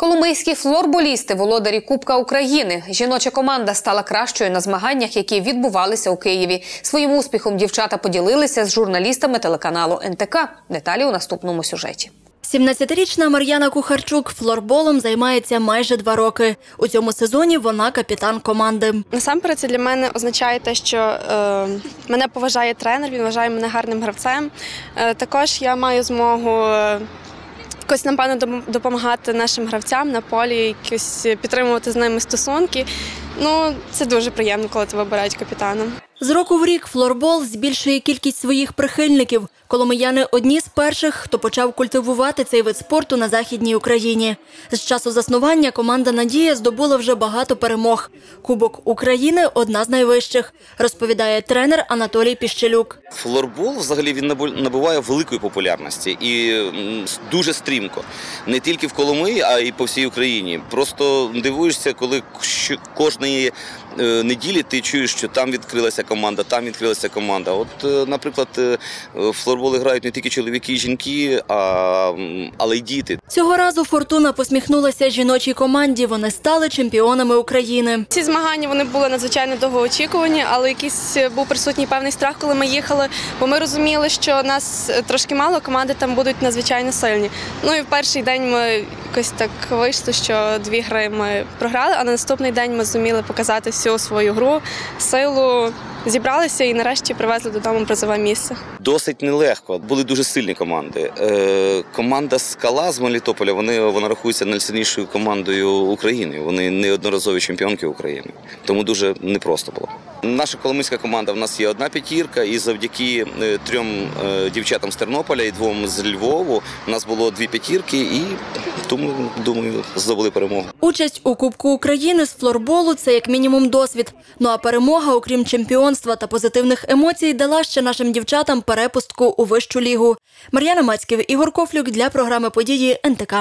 Коломийські флорболісти володарі Кубка України. Жіноча команда стала кращою на змаганнях, які відбувалися у Києві. Своїм успіхом дівчата поділилися з журналістами телеканалу НТК. Деталі у наступному сюжеті. 17-річна Мар'яна Кухарчук флорболом займається майже два роки. У цьому сезоні вона капітан команди. Насамперед, це для мене означає те, що е, мене поважає тренер, він вважає мене гарним гравцем. Е, також я маю змогу е, якось, напевно, допомагати нашим гравцям на полі, якось підтримувати з ними стосунки. Ну, це дуже приємно, коли тебе обирають капітаном. З року в рік флорбол збільшує кількість своїх прихильників. Коломияни одні з перших, хто почав культивувати цей вид спорту на західній Україні. З часу заснування команда Надія здобула вже багато перемог. Кубок України одна з найвищих, розповідає тренер Анатолій Піщелюк. Флорбол взагалі він набу- набуває великої популярності і дуже стрімко. Не тільки в Коломиї, а й по всій Україні. Просто дивуєшся, коли кожної е, неділі ти чуєш, що там відкрилася команда, там відкрилася команда. От, е, наприклад, е, в флорбол грають не тільки чоловіки і жінки, а, але й діти. Цього разу Фортуна посміхнулася жіночій команді. Вони стали чемпіонами України. Ці змагання вони були надзвичайно довгоочікувані, але якийсь був присутній певний страх, коли ми їхали, бо ми розуміли, що нас трошки мало, команди там будуть надзвичайно сильні. Ну і в перший день ми якось так вийшло, що дві гри ми програли, а на наступний день ми зуміли показати всю свою гру, силу. Зібралися і нарешті привезли додому призове місце. Досить нелегко. Були дуже сильні команди. Е, команда Скала з Мелітополя вони вона рахується найсильнішою командою України. Вони неодноразові чемпіонки України. Тому дуже непросто було. Наша коломийська команда в нас є одна п'ятірка, і завдяки е, трьом е, дівчатам з Тернополя і двом з Львову у нас було дві п'ятірки, і тому думаю, здобули перемогу. Участь у Кубку України з флорболу це як мінімум досвід. Ну а перемога, окрім чемпіонства та позитивних емоцій, дала ще нашим дівчатам перепустку у вищу лігу. Мар'яна Мацьків, Ігор Кофлюк для програми події НТК.